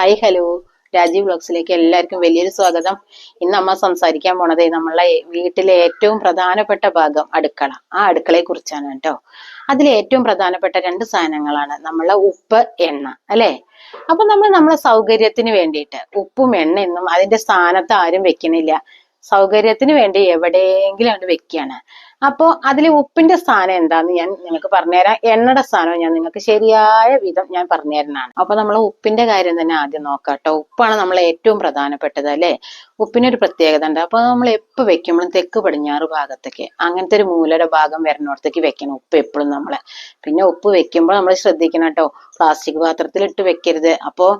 Hi hello Rajeev ബ്ലോഗ്സിലേക്ക് എല്ലാവർക്കും വലിയൊരു സ്വാഗതം. ഇന്ന് അമ്മ സംസാരിക്കാൻ പോണത് നമ്മളെ വീട്ടിലെ ഏറ്റവും പ്രധാനപ്പെട്ട ഭാഗം അടുക്കള. ആ അടുക്കളയെ കുറിച്ചാണ് കേട്ടോ. അതിൽ ഏറ്റവും പ്രധാനപ്പെട്ട രണ്ട് സാധനങ്ങളാണ് നമ്മളെ ഉപ്പ് എണ്ണ അല്ലേ? അപ്പൊ നമ്മൾ നമ്മളെ സൗകര്യത്തിന് വേണ്ടിയിട്ട് ഉപ്പും എണ്ണയൊന്നും അതിന്റെ സ്ഥാനത്ത് ആരും വെക്കണില്ല. സൗകര്യത്തിന് വേണ്ടി എവിടെയെങ്കിലും അത് വെക്കുകയാണ് അപ്പോ അതിൽ ഉപ്പിന്റെ സ്ഥാനം എന്താന്ന് ഞാൻ നിങ്ങൾക്ക് പറഞ്ഞുതരാം. എണ്ണയുടെ സ്ഥാനം ഞാൻ നിങ്ങൾക്ക് ശരിയായ വിധം ഞാൻ പറഞ്ഞുതരുന്നതാണ്. അപ്പൊ നമ്മൾ ഉപ്പിന്റെ കാര്യം തന്നെ ആദ്യം നോക്കാം കേട്ടോ. ഉപ്പാണ് നമ്മൾ ഏറ്റവും പ്രധാനപ്പെട്ടത് അല്ലെ? ഉപ്പിനൊരു പ്രത്യേകത ഉണ്ട്. അപ്പൊ നമ്മൾ എപ്പോൾ വെക്കുമ്പോഴും തെക്ക് പടിഞ്ഞാറ് ഭാഗത്തേക്ക്. അങ്ങനത്തെ ഒരു മൂലയുടെ ഭാഗം വരുന്നിടത്തേക്ക് വെക്കണം ഉപ്പ് എപ്പോഴും നമ്മൾ. പിന്നെ ഉപ്പ് വെക്കുമ്പോൾ നമ്മൾ ശ്രദ്ധിക്കണം കേട്ടോ. പ്ലാസ്റ്റിക് പാത്രത്തിലിട്ട് വെക്കരുത്. അപ്പോൾ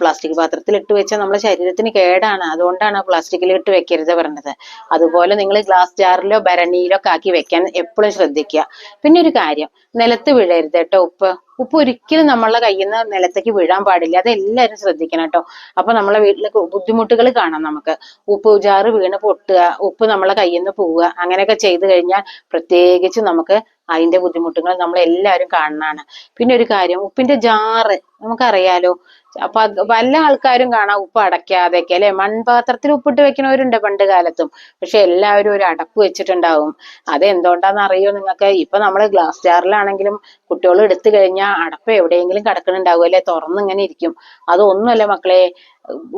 പ്ലാസ്റ്റിക് പാത്രത്തിൽ ഇട്ട് വെച്ചാൽ നമ്മുടെ ശരീരത്തിന് കേടാണ്. അതുകൊണ്ടാണ് പ്ലാസ്റ്റിക്കിൽ ഇട്ട് വെക്കരുത് പറഞ്ഞത്. അതുപോലെ നിങ്ങൾ ഗ്ലാസ് ജാറിലോ ഭരണിയിലോ ഒക്കെ ആക്കി വെക്കാൻ എപ്പോഴും ശ്രദ്ധിക്കുക. പിന്നെ ഒരു കാര്യം നിലത്ത് വീഴരുത് കേട്ടോ ഉപ്പ്. ഉപ്പ് ഒരിക്കലും നമ്മളെ കയ്യിൽ നിന്ന് നിലത്തേക്ക് വീഴാൻ പാടില്ല. അത് എല്ലാവരും ശ്രദ്ധിക്കണം കേട്ടോ. അപ്പൊ നമ്മളെ വീട്ടിൽ ബുദ്ധിമുട്ടുകൾ കാണാം നമുക്ക്. ഉപ്പ് ജാറ് വീണ് പൊട്ടുക ഉപ്പ് നമ്മളെ കയ്യിൽ നിന്ന് പോവുക അങ്ങനെയൊക്കെ ചെയ്തു കഴിഞ്ഞാൽ പ്രത്യേകിച്ച് നമുക്ക് അതിന്റെ ബുദ്ധിമുട്ടുകൾ നമ്മൾ എല്ലാവരും കാണുന്നതാണ്. പിന്നെ ഒരു കാര്യം ഉപ്പിന്റെ ജാറ് നമുക്കറിയാലോ. അപ്പൊ പല ആൾക്കാരും കാണാം ഉപ്പ് അടയ്ക്കാതെയൊക്കെ അല്ലെ? മൺപാത്രത്തിൽ ഉപ്പിട്ട് വെക്കുന്നവരുണ്ട് പണ്ട് കാലത്തും. പക്ഷെ എല്ലാവരും ഒരു അടപ്പ് വെച്ചിട്ടുണ്ടാവും. അത് എന്തുകൊണ്ടാന്ന് അറിയോ നിങ്ങൾക്ക്? ഇപ്പൊ നമ്മൾ ഗ്ലാസ് ജാറിലാണെങ്കിലും കുട്ടികൾ എടുത്തു കഴിഞ്ഞാൽ അടപ്പ് എവിടെയെങ്കിലും കിടക്കണുണ്ടാവും അല്ലെ? തുറന്നിങ്ങനെ ഇരിക്കും. അതൊന്നുമല്ല മക്കളെ.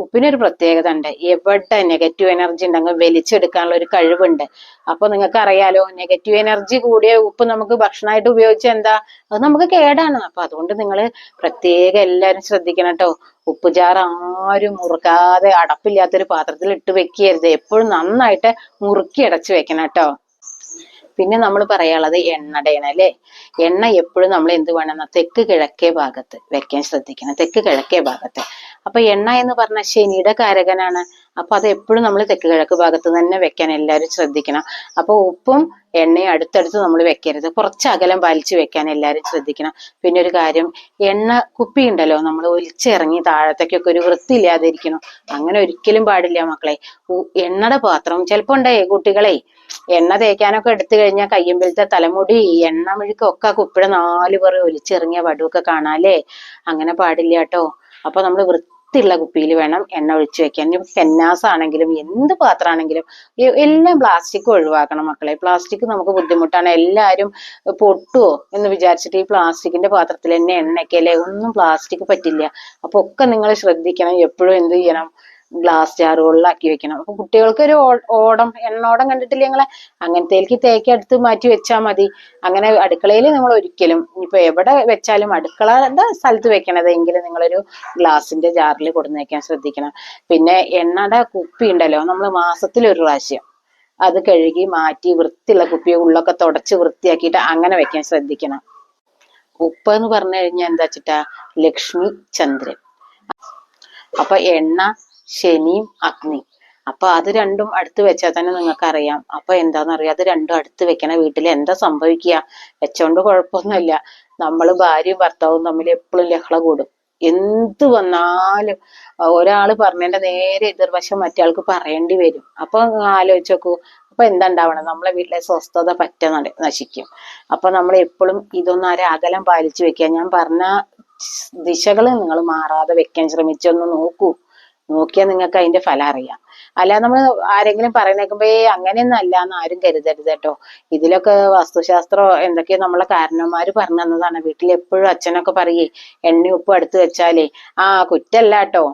ഉപ്പിനൊരു പ്രത്യേകത ഉണ്ട്. എവിടെ നെഗറ്റീവ് എനർജി ഉണ്ടെങ്കിൽ വലിച്ചെടുക്കാനുള്ള ഒരു കഴിവുണ്ട്. അപ്പൊ നിങ്ങൾക്ക് അറിയാലോ നെഗറ്റീവ് എനർജി കൂടിയ ഉപ്പ് നമുക്ക് ഭക്ഷണമായിട്ട് ഉപയോഗിച്ച എന്താ? അത് നമുക്ക് കേടാണ്. അപ്പൊ അതുകൊണ്ട് നിങ്ങൾ പ്രത്യേകം എല്ലാവരും ശ്രദ്ധിക്കണം കേട്ടോ ഉപ്പുചാറ് ആരും മുറുക്കാതെ അടപ്പില്ലാത്തൊരു പാത്രത്തിൽ ഇട്ട് വെക്കരുത്. എപ്പോഴും നന്നായിട്ട് മുറുക്കി അടച്ചു വെക്കണം കേട്ടോ പിന്നെ നമ്മൾ പറയാനുള്ളത് എണ്ണടയാണ് അല്ലേ? എണ്ണ എപ്പോഴും നമ്മൾ എന്ത് വേണം? തെക്ക് കിഴക്കേ ഭാഗത്ത് വെക്കാൻ ശ്രദ്ധിക്കണം. തെക്ക് കിഴക്കേ ഭാഗത്ത്. അപ്പൊ എണ്ണ എന്ന് പറഞ്ഞ ശനിയുടെ കാരകനാണ്. അപ്പൊ അത് എപ്പോഴും നമ്മൾ തെക്ക് കിഴക്ക് ഭാഗത്ത് തന്നെ വെക്കാൻ എല്ലാവരും ശ്രദ്ധിക്കണം. അപ്പൊ ഉപ്പും എണ്ണയും അടുത്തടുത്ത് നമ്മൾ വെക്കരുത്. കുറച്ച് അകലം പാലിച്ച് വെക്കാൻ എല്ലാവരും ശ്രദ്ധിക്കണം. പിന്നെ ഒരു കാര്യം എണ്ണ കുപ്പി ഉണ്ടല്ലോ നമ്മൾ ഒലിച്ചിറങ്ങി താഴത്തേക്കൊക്കെ ഒരു വൃത്തി ഇല്ലാതിരിക്കണം അങ്ങനെ ഒരിക്കലും പാടില്ല മക്കളെ. എണ്ണയുടെ പാത്രം ചിലപ്പോ ഉണ്ടേ കുട്ടികളെ? എണ്ണ തേക്കാനൊക്കെ എടുത്തു കഴിഞ്ഞാൽ കയ്യമ്പലത്തെ തലമുടി എണ്ണ മുഴുക്കൊക്കെ കുപ്പിടെ നാല് പേർ ഒലിച്ചിറങ്ങിയ വടുവൊക്കെ കാണാല്ലേ? അങ്ങനെ പാടില്ല കേട്ടോ. അപ്പൊ നമ്മൾ വൃത്തിയുള്ള കുപ്പിയിൽ വേണം എണ്ണ ഒഴിച്ച് വെക്കാൻ. ഇനി പെന്നാസ് ആണെങ്കിലും എന്ത് പാത്രമാണെങ്കിലും എല്ലാം പ്ലാസ്റ്റിക് ഒഴിവാക്കണം മക്കളെ. പ്ലാസ്റ്റിക് നമുക്ക് ബുദ്ധിമുട്ടാണ്. എല്ലാവരും പൊട്ടുവോ എന്ന് വിചാരിച്ചിട്ട് ഈ പ്ലാസ്റ്റിക്കിന്റെ പാത്രത്തിൽ തന്നെ എണ്ണയ്ക്കല്ലേ ഒന്നും പ്ലാസ്റ്റിക് പറ്റില്ല. അപ്പൊ ഒക്കെ നിങ്ങൾ ശ്രദ്ധിക്കണം. എപ്പോഴും എന്ത് ചെയ്യണം? ഗ്ലാസ് ജാറുകളിലാക്കി വെക്കണം. അപ്പൊ കുട്ടികൾക്ക് ഒരു ഓടം എണ്ണോടം കണ്ടിട്ടില്ല ഞങ്ങളെ അങ്ങനത്തേക്ക് തേക്ക് എടുത്ത് മാറ്റി വെച്ചാൽ മതി. അങ്ങനെ അടുക്കളയിൽ നമ്മൾ ഒരിക്കലും ഇപ്പൊ എവിടെ വെച്ചാലും അടുക്കളയുടെ സ്ഥലത്ത് വെക്കണതെങ്കിലും നിങ്ങളൊരു ഗ്ലാസിന്റെ ജാറിൽ കൊടുന്ന് വെക്കാൻ ശ്രദ്ധിക്കണം. പിന്നെ എണ്ണയുടെ കുപ്പി ഉണ്ടല്ലോ നമ്മൾ മാസത്തിൽ ഒരു പ്രാവശ്യം. അത് കഴുകി മാറ്റി വൃത്തിയുള്ള കുപ്പി ഉള്ളൊക്കെ തുടച്ച് വൃത്തിയാക്കിയിട്ട് അങ്ങനെ വെക്കാൻ ശ്രദ്ധിക്കണം. ഉപ്പ് എന്ന് പറഞ്ഞു കഴിഞ്ഞാൽ എന്താ വെച്ചിട്ടാ? ലക്ഷ്മി ചന്ദ്രൻ. അപ്പൊ എണ്ണ ശനിയും അഗ്നി. അപ്പൊ അത് രണ്ടും അടുത്ത് വെച്ചാൽ തന്നെ നിങ്ങൾക്ക് അറിയാം അപ്പൊ എന്താണെന്നറിയാം അത് രണ്ടും അടുത്ത് വെക്കണ വീട്ടിൽ എന്താ സംഭവിക്കുക? വെച്ചോണ്ട് കുഴപ്പമൊന്നുമില്ല. നമ്മൾ ഭാര്യയും ഭർത്താവും തമ്മിൽ എപ്പോഴും ലഹള കൂടും. എന്ത് വന്നാലും ഒരാൾ പറഞ്ഞതിന്റെ നേരെ എതിർവശം മറ്റേയാൾക്ക് പറയേണ്ടി വരും. അപ്പൊ ആലോചിച്ച് നോക്കൂ. അപ്പൊ എന്താ ഉണ്ടാവണം? നമ്മളെ വീട്ടിലെ സ്വസ്ഥത പറ്റ നശിക്കും. അപ്പൊ നമ്മൾ എപ്പോഴും ഇതൊന്നും ആരെ അകലം പാലിച്ചു വെക്കുക. ഞാൻ പറഞ്ഞ ദിശകൾ നിങ്ങൾ മാറാതെ വെക്കാൻ ശ്രമിച്ചൊന്ന് നോക്കൂ. നോക്കിയാൽ നിങ്ങൾക്ക് അതിന്റെ ഫലം അറിയാം. അല്ലാതെ നമ്മൾ ആരെങ്കിലും പറയുന്നേക്കുമ്പോ ഏ അങ്ങനെയൊന്നും അല്ല എന്ന് ആരും കരുതരുത് കേട്ടോ. ഇതിലൊക്കെ വാസ്തുശാസ്ത്രോ എന്തൊക്കെയോ നമ്മളെ കാരണവന്മാർ പറഞ്ഞു തന്നതാണ്. വീട്ടിൽ എപ്പോഴും അച്ഛനൊക്കെ പറയേ എണ്ണ ഉപ്പ് അടുത്ത് വെച്ചാലേ ആ കുറ്റല്ല കേട്ടോ.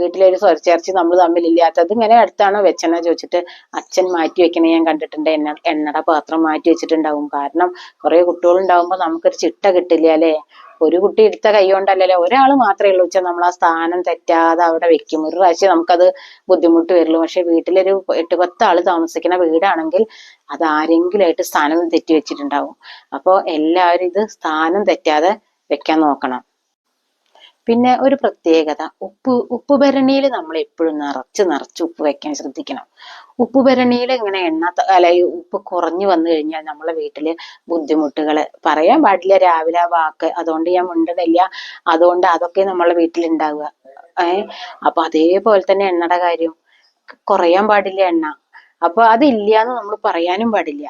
വീട്ടിലൊരു സ്വരച്ചേർച്ച നമ്മൾ തമ്മിലില്ലാത്തത് ഇങ്ങനെ അടുത്താണോ വെച്ചെന്നാ ചോദിച്ചിട്ട് അച്ഛൻ മാറ്റി വെക്കണ ഞാൻ കണ്ടിട്ടുണ്ട്. എന്ന എണ്ണയുടെ പാത്രം മാറ്റി വെച്ചിട്ടുണ്ടാവും. കാരണം കുറെ കുട്ടികൾ ഉണ്ടാവുമ്പോ നമുക്കൊരു ചിട്ട കിട്ടില്ല അല്ലേ? ഒരു കുട്ടി എടുത്ത കൈ ഒരാൾ മാത്രമേ ഉള്ളൂ വെച്ചാൽ നമ്മൾ ആ സ്ഥാനം തെറ്റാതെ അവിടെ വെക്കും. ഒരു പ്രാവശ്യം നമുക്കത് ബുദ്ധിമുട്ട് വരുള്ളൂ പക്ഷെ വീട്ടിലൊരു എട്ട് പത്ത് ആൾ താമസിക്കുന്ന വീടാണെങ്കിൽ അത് ആരെങ്കിലും ആയിട്ട് സ്ഥാനം തെറ്റി വെച്ചിട്ടുണ്ടാവും. അപ്പോൾ എല്ലാവരും ഇത് സ്ഥാനം തെറ്റാതെ വെക്കാൻ നോക്കണം. പിന്നെ ഒരു പ്രത്യേകത. ഉപ്പ് ഉപ്പ് ഭരണിയിൽ നമ്മൾ എപ്പോഴും നിറച്ച് നിറച്ച് ഉപ്പ് വെക്കാൻ ശ്രദ്ധിക്കണം. ഉപ്പ് ഭരണിയിൽ ഇങ്ങനെ എണ്ണ അല്ല ഉപ്പ് കുറഞ്ഞു വന്നു കഴിഞ്ഞാൽ നമ്മളെ വീട്ടിൽ ബുദ്ധിമുട്ടുകൾ പറയാൻ പാടില്ല. രാവിലെ വാക്ക് അതുകൊണ്ട് ഞാൻ മിണ്ടണില്ല. അതുകൊണ്ട് അതൊക്കെ നമ്മളെ വീട്ടിൽ ഉണ്ടാവുക ഏഹ് അപ്പൊ അതേപോലെ തന്നെ എണ്ണയുടെ കാര്യം. കുറയാൻ പാടില്ല എണ്ണ. അപ്പൊ അതില്ല എന്ന് നമ്മൾ പറയാനും പാടില്ല.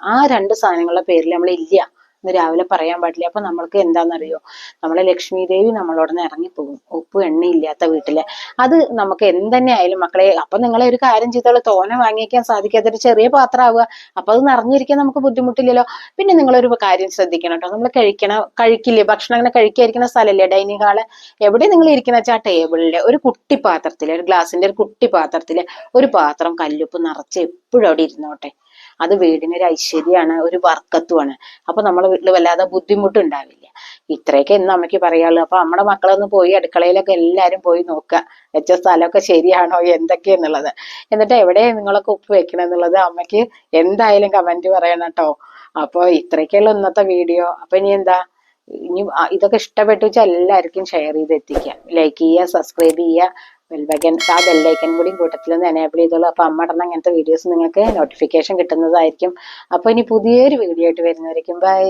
ആ രണ്ട് സാധനങ്ങളുടെ പേരിൽ നമ്മൾ ഇല്ല. ഇന്ന് രാവിലെ പറയാൻ പാടില്ല. അപ്പൊ നമ്മൾക്ക് എന്താണെന്നറിയോ നമ്മളെ ലക്ഷ്മി ദേവി നമ്മളോട് നിന്ന് ഇറങ്ങിപ്പോകും. ഉപ്പ് എണ്ണയില്ലാത്ത വീട്ടിൽ. അത് നമുക്ക് എന്തെന്നെ ആയാലും മക്കളെ അപ്പൊ നിങ്ങളെ ഒരു കാര്യം ചെയ്തോളൂ. തോനെ വാങ്ങിക്കാൻ സാധിക്കാത്തൊരു ചെറിയ പാത്രമാവുക. അപ്പൊ അത് നിറഞ്ഞിരിക്കാൻ നമുക്ക് ബുദ്ധിമുട്ടില്ലല്ലോ. പിന്നെ നിങ്ങളൊരു കാര്യം ശ്രദ്ധിക്കണം കേട്ടോ. നമ്മൾ കഴിക്കണ കഴിക്കില്ലേ? ഭക്ഷണം അങ്ങനെ കഴിക്കാതിരിക്കുന്ന സ്ഥലമല്ലേ ഡൈനിങ് ഹാൾ. എവിടെ നിങ്ങൾ ഇരിക്കുന്ന വെച്ചാൽ ആ ഒരു കുട്ടി പാത്രത്തിൽ ഒരു ഗ്ലാസിന്റെ ഒരു കുട്ടി പാത്രത്തിൽ ഒരു പാത്രം കല്ലുപ്പ് നിറച്ച് എപ്പോഴും അവിടെ ഇരുന്നോട്ടെ. അത് വീടിന് ഒരു ഐശ്വര്യമാണ് ഒരു വർക്കത്വമാണ് അപ്പൊ നമ്മളെ വീട്ടിൽ വല്ലാതെ ബുദ്ധിമുട്ടുണ്ടാവില്ല. ഇത്രയൊക്കെ ഇന്ന് അമ്മയ്ക്ക് പറയാനുള്ളൂ. അപ്പൊ നമ്മുടെ മക്കളൊന്ന് പോയി അടുക്കളയിലൊക്കെ എല്ലാരും പോയി നോക്കുക. വെച്ച സ്ഥലമൊക്കെ ശരിയാണോ എന്തൊക്കെയെന്നുള്ളത്. എന്നിട്ട് എവിടെ നിങ്ങളൊക്കെ ഉപ്പ് വെക്കണം എന്നുള്ളത് അമ്മയ്ക്ക് എന്തായാലും കമന്റ് പറയണം കേട്ടോ അപ്പൊ ഇത്രയൊക്കെയുള്ള ഇന്നത്തെ വീഡിയോ. അപ്പൊ ഇനി എന്താ? ഇനി ഇതൊക്കെ ഇഷ്ടപ്പെട്ടു വെച്ചാൽ എല്ലാവർക്കും ഷെയർ ചെയ്ത് എത്തിക്കുക. ലൈക്ക് ചെയ്യുക സബ്സ്ക്രൈബ് ചെയ്യുക. ബെൽബക്കൻ ആ ബെല്ലൈക്കൻ കൂടി കൂട്ടത്തിൽ ഒന്ന് എനേബിൾ ചെയ്തോളൂ അപ്പൊ അമ്മ ഇടുന്ന അങ്ങനത്തെ വീഡിയോസ് നിങ്ങൾക്ക് നോട്ടിഫിക്കേഷൻ കിട്ടുന്നതായിരിക്കും. അപ്പോൾ ഇനി പുതിയൊരു വീഡിയോ ആയിട്ട് വരുന്നതായിരിക്കും ബൈ